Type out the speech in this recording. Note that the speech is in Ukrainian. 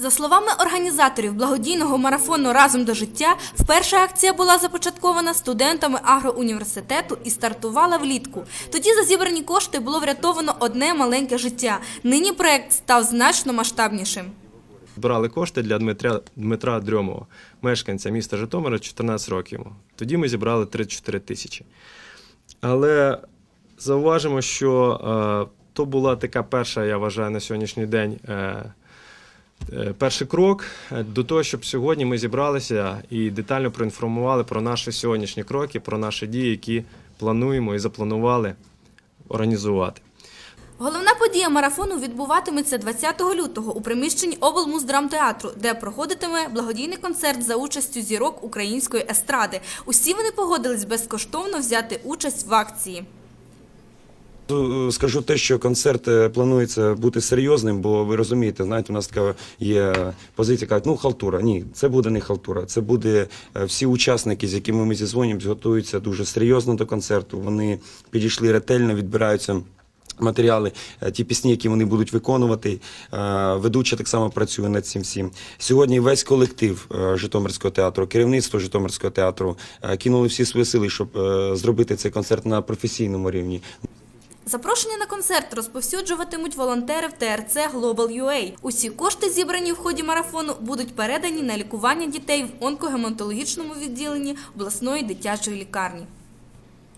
За словами організаторів благодійного марафону Разом до життя, вперша акція була започаткована студентами агроуніверситету і стартувала влітку. Тоді за зібрані кошти було врятовано одне маленьке життя. Нині проект став значно масштабнішим. Збирали кошти для Дмитра, Дмитра Дрьомова, мешканця міста Житомира 14 років. Тоді ми зібрали 34 тисячі. Але зауважимо, що е, то була така перша, я вважаю, на сьогоднішній день. Е, Перший крок е, до того, щоб сьогодні ми зібралися і детально проінформували про наші сьогоднішні кроки, про наші дії, які плануємо і запланували організувати. Головна подія марафону відбуватиметься 20 лютого у приміщенні облмуздрамтеатру, де проходитиме благодійний концерт за участю зірок української естради. Усі вони погодились безкоштовно взяти участь в акції. Е, Скажу те, що концерт е, планується бути серйозним, бо ви розумієте, знаєте, у нас така є позиція, кажуть, ну халтура. Ні, це буде не халтура. Це буде е, всі учасники, з якими ми зізвонимося, готуються дуже серйозно до концерту. Вони підійшли ретельно, відбираються. Матеріали, ті пісні, які вони будуть виконувати, ведуча так само працює над цим всім. Сьогодні весь колектив Житомирського театру, керівництво Житомирського театру кинули всі свої сили, щоб зробити цей концерт на професійному рівні. Запрошення на концерт розповсюджуватимуть волонтери в ТРЦ Global UA. Усі кошти, зібрані в ході марафону, будуть передані на лікування дітей в онкогематологічному відділенні обласної дитячої лікарні.